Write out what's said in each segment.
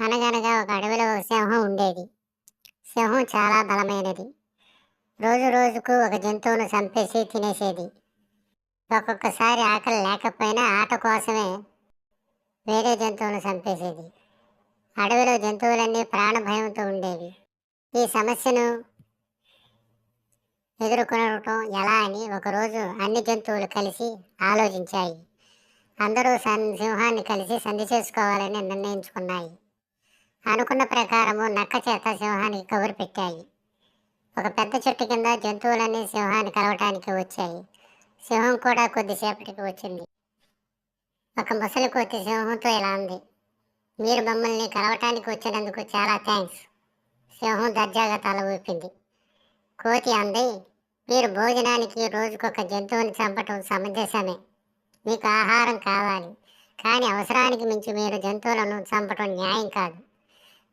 అనగనగా ఒక అడవిలో ఒక సింహం ఉండేది. సింహం చాలా బలమైనది. రోజు రోజుకు ఒక జంతువును చంపేసి తినేసేది. ఒక్కొక్కసారి ఆకలి లేకపోయినా ఆట కోసమే వేరే జంతువును చంపేసేది. అడవిలో జంతువులన్నీ ప్రాణభయంతో ఉండేవి. ఈ సమస్యను ఎదుర్కొనటం ఎలా అని ఒకరోజు అన్ని జంతువులు కలిసి ఆలోచించాయి. అందరూ సన్ సింహాన్ని కలిసి సంధి చేసుకోవాలని నిర్ణయించుకున్నాయి. అనుకున్న ప్రకారము నక్క చేత సింహానికి కబురు పెట్టాయి. ఒక పెద్ద చెట్టు కింద జంతువులన్నీ సింహాన్ని కలవటానికి వచ్చాయి. సింహం కూడా కొద్దిసేపటికి వచ్చింది. ఒక ముసలి కోతి సింహంతో ఇలా ఉంది మీరు మమ్మల్ని కలవటానికి వచ్చినందుకు చాలా థ్యాంక్స్. సింహం దర్జాగా తల ఊపింది. కోతి అంది మీరు భోజనానికి రోజుకొక జంతువుని చంపటం సమంజసమే. మీకు ఆహారం కావాలి. కానీ అవసరానికి మించి మీరు జంతువులను చంపటం న్యాయం కాదు.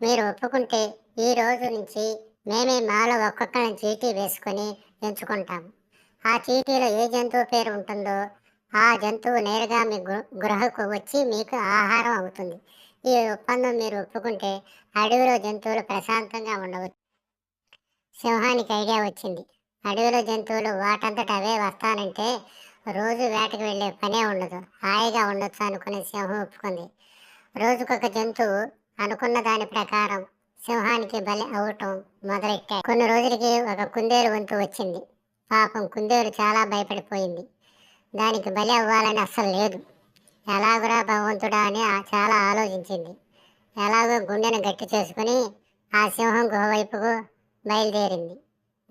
మీరు ఒప్పుకుంటే ఈ రోజు నుంచి మేమే మాలో ఒక్కొక్కరిని చీటీ వేసుకొని ఎంచుకుంటాం ఆ చీటీలో ఏ జంతువు పేరు ఉంటుందో ఆ జంతువు నేరుగా మీ గృ- గృహకు వచ్చి మీకు ఆహారం అవుతుంది. ఈ ఒప్పందం మీరు ఒప్పుకుంటే అడవిలో జంతువులు ప్రశాంతంగా ఉండవచ్చు. సింహానికి ఐడియా వచ్చింది. అడవిలో జంతువులు వాటంతట అవే వస్తానంటే రోజు వేటకు వెళ్ళే పనే ఉండదు. హాయిగా ఉండొచ్చు అనుకుని సింహం ఒప్పుకుంది. రోజుకొక జంతువు అనుకున్న దాని ప్రకారం సింహానికి బలి అవటం మొదలెట్టాయి. కొన్ని రోజులకి ఒక కుందేలు వంతు వచ్చింది. పాపం కుందేలు చాలా భయపడిపోయింది. దానికి బలి అవ్వాలని అస్సలు లేదు. ఎలాగురా భగవంతుడా అని చాలా ఆలోచించింది. ఎలాగో గుండెను గట్టి చేసుకుని ఆ సింహం గుహ వైపుకు బయలుదేరింది.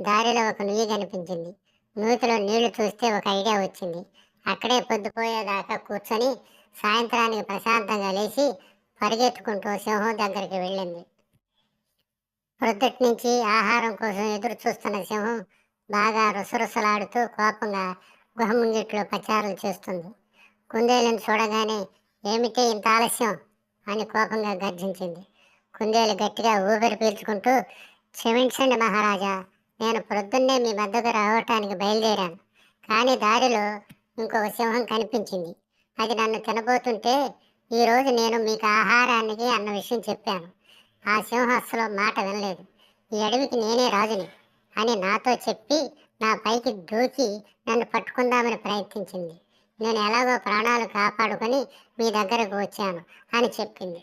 దారిలో ఒక నుయ్యి కనిపించింది. నూతిలో నీళ్ళు చూస్తే ఒక ఐడియా వచ్చింది. అక్కడే పొద్దుపోయేదాకా కూర్చొని సాయంత్రానికి ప్రశాంతంగా లేచి పరిగెత్తుకుంటూ సింహం దగ్గరికి వెళ్ళింది. ప్రొద్దుటి నుంచి ఆహారం కోసం ఎదురు చూస్తున్న సింహం బాగా రుసరుసలాడుతూ కోపంగా గుహ ముంగిట్లో ప్రచారం చేస్తుంది. కుందేలుని చూడగానే ఏమిటి ఇంత ఆలస్యం? అని కోపంగా గర్జించింది. కుందేలు గట్టిగా ఊపిరి పీల్చుకుంటూ క్షమించండి మహారాజా నేను ప్రొద్దున్నే మీ వద్దకు రావటానికి బయలుదేరాను. కానీ దారిలో ఇంకొక సింహం కనిపించింది. అది నన్ను తినబోతుంటే ఈరోజు నేను మీకు ఆహారానికి అన్న విషయం చెప్పాను. ఆ సింహం అస్సలు మాట వినలేదు. ఈ అడవికి నేనే రాజుని అని నాతో చెప్పి నా పైకి దూకి నన్ను పట్టుకుందామని ప్రయత్నించింది. నేను ఎలాగో ప్రాణాలు కాపాడుకొని మీ దగ్గరకు వచ్చాను అని చెప్పింది.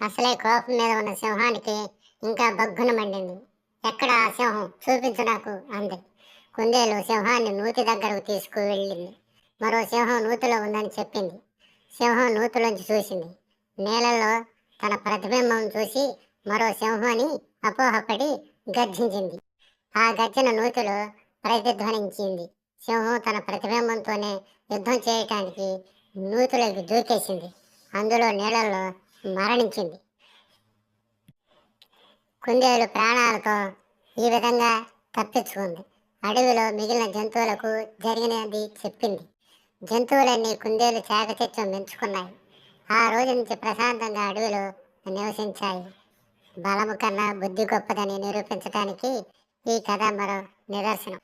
అసలే కోపం మీద ఉన్న సింహానికి ఇంకా బగ్గున మండింది. ఎక్కడ ఆ సింహం? చూపించు నాకు అంది. కుందేలు సింహాన్ని నూతి దగ్గరకు తీసుకువెళ్ళింది. మరో సింహం నూతిలో ఉందని చెప్పింది. సింహం నూతులోంచి చూసింది. నేలలో తన ప్రతిబింబం చూసి మరో సింహాన్ని అపోహపడి గర్జించింది. ఆ గర్జన నూతులు ప్రతిధ్వనించింది. సింహం తన ప్రతిబింబంతోనే యుద్ధం చేయటానికి నూతులకి దూకేసింది. అందులో నీళ్ళల్లో మరణించింది. కుందేలు ప్రాణాలతో ఈ విధంగా తప్పించుకుంది. అడవిలో మిగిలిన జంతువులకు జరిగినది చెప్పింది. జంతువులన్నీ కుందేలు చాకచత్యం పెంచుకున్నాయి ఆ రోజు నుంచి ప్రశాంతంగా అడవిలో నివసించాయి. బలము కన్నా బుద్ధి గొప్పదని నిరూపించడానికి ఈ కథ మరో నిదర్శనం.